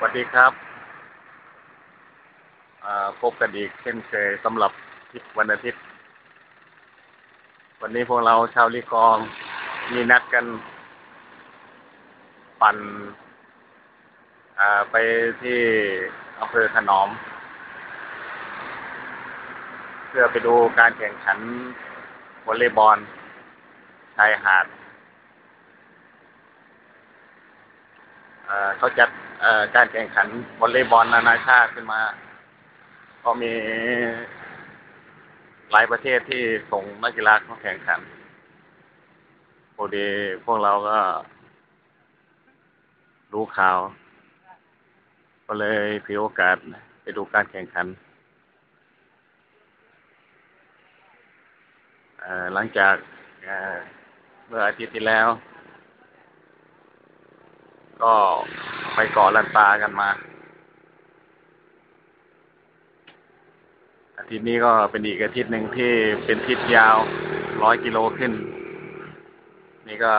สวัสดีครับพบกันอีกเช่นเคยสำหรับทริปวันอาทิตย์ วันนี้พวกเราชาวลีกองมีนัดกัน ปั่นอ่าไปที่อำเภอขนอม เพื่อไปดูการแข่งขันวอลเลย์บอลชายหาดเขาจัด การแข่งขันวอลเลย์บอลนานาชาติขึ้นมา ก็มีหลายประเทศที่ส่งนักกีฬาเข้าแข่งขันพอดีพวกเราก็ รู้ข่าว ก็เลยถือโอกาสไปดูการแข่งขันหลังจากเอ่อเมื่ออาทิตย์ที่แล้ว ก็ไปเกาะลันตากันมาอาทิตย์นี้ก็เป็นอีกอาทิตย์หนึ่งที่เป็นทริปยาวร้อยกิโลขึ้น นี่ก็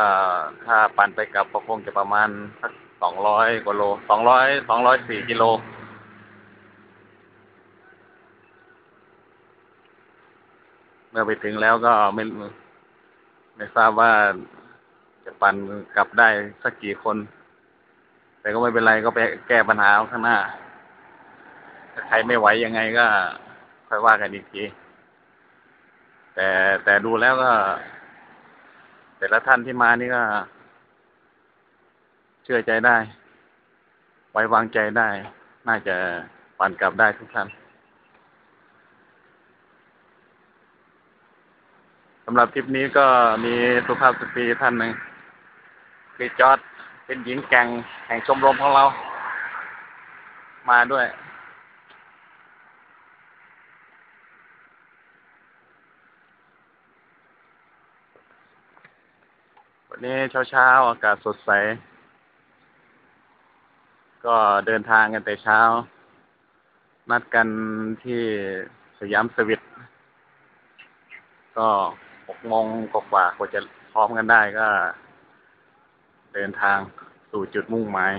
ถ้าปั่นไปกลับก็คงจะประมาณสักสองร้อยกว่าโลสองร้อยสองร้อยสี่กิโลเมื่อไปถึงแล้วก็ไม่ไม่ทราบว่าจะปั่นกลับได้สักกี่คน ก็ไม่เป็นไรก็ไปแก้ปัญหาข้างหน้า ถ้าใครไม่ไหวยังไงก็ค่อยว่ากันอีกทีแต่แต่ดูแล้วก็ แต่ละท่านที่มานี่ก็ เชื่อใจได้ ไว้วางใจได้ น่าจะปั่นกลับได้ทุกท่านสำหรับทริปนี้ก็มีสุภาพสตรีท่านหนึ่งคือจอร์ด เป็นหญิงแก่งแห่งชมรมของเรา มาด้วย วันนี้เช้าๆ อากาศสดใส ก็เดินทางกันแต่เช้า นัดกันที่สยามสวิตก็หกโมงกว่าๆกว่าจะพร้อมกันได้ก็ เดินทางสู่จุดมุ่งหมาย